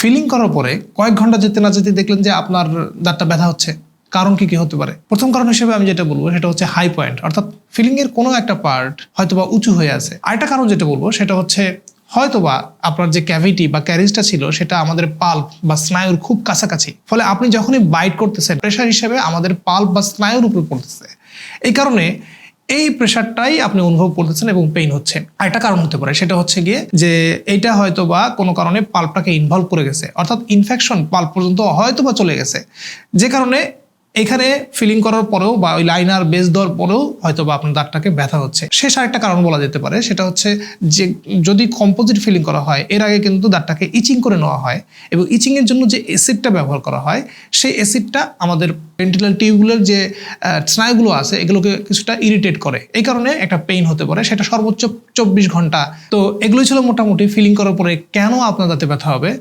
Feeling করার পরে কয়েক ঘণ্টা যেতে না যেতে দেখলেন যে আপনার দাঁতটা ব্যথা হচ্ছে। কারণ কি কি হতে পারে? প্রথম কারণ হিসেবে আমি যেটা বলব সেটা হচ্ছে হাই পয়েন্ট অর্থাৎ ফিলিং এর কোনো একটা পার্ট হয়তোবা উঁচু হয়ে আছে। আরেকটা কারণ যেটা বলব সেটা হচ্ছে হয়তোবা আপনার যে ক্যাভিটি বা ক্যারিজটা ছিল সেটা আমাদের পাল্প বা স্নায়ুর খুব কাছাকাছি। ফলে আপনি যখনই বাইট করতেছেন প্রেশার হিসেবে আমাদের পাল্প বা স্নায়ুর উপর পড়তেছে। এই কারণে এই প্রেশারটাই আপনি অনুভব করতেছেন এবং পেইন হচ্ছে। আর একটা কারণ হতে পারে, সেটা হচ্ছে গিয়ে যে এইটা হয়তো বা কোনো কারণে পাল্পটাকে ইনভলভ করে গেছে। অর্থাৎ ইনফেকশন পাল্প পর্যন্ত হয়তো বা চলে গেছে। যে কারণে এখানে ফিলিং করার পরেও বা ওই লাইনার বেস দেওয়ার পরেও হয়তো বা আপনার দাঁতটাকে ব্যথা হচ্ছে। শেষ আরেকটা কারণ বলা যেতে পারে, সেটা হচ্ছে যে যদি কম্পোজিট ফিলিং করা হয়, এর আগে কিন্তু দাঁতটাকে ইচিং করে নেওয়া হয় এবং ইচিংয়ের জন্য যে অ্যাসিডটা ব্যবহার করা হয়, সেই অ্যাসিডটা আমাদের ভেন্টিলার টিউবগুলোর যে স্নায়ুগুলো আছে, এগুলোকে কিছুটা ইরিটেট করে। এই কারণে একটা পেইন হতে পারে, সেটা সর্বোচ্চ চব্বিশ ঘণ্টা। তো এগুলোই ছিল মোটামুটি ফিলিং করার পরে কেন আপনার দাঁতে ব্যথা হবে?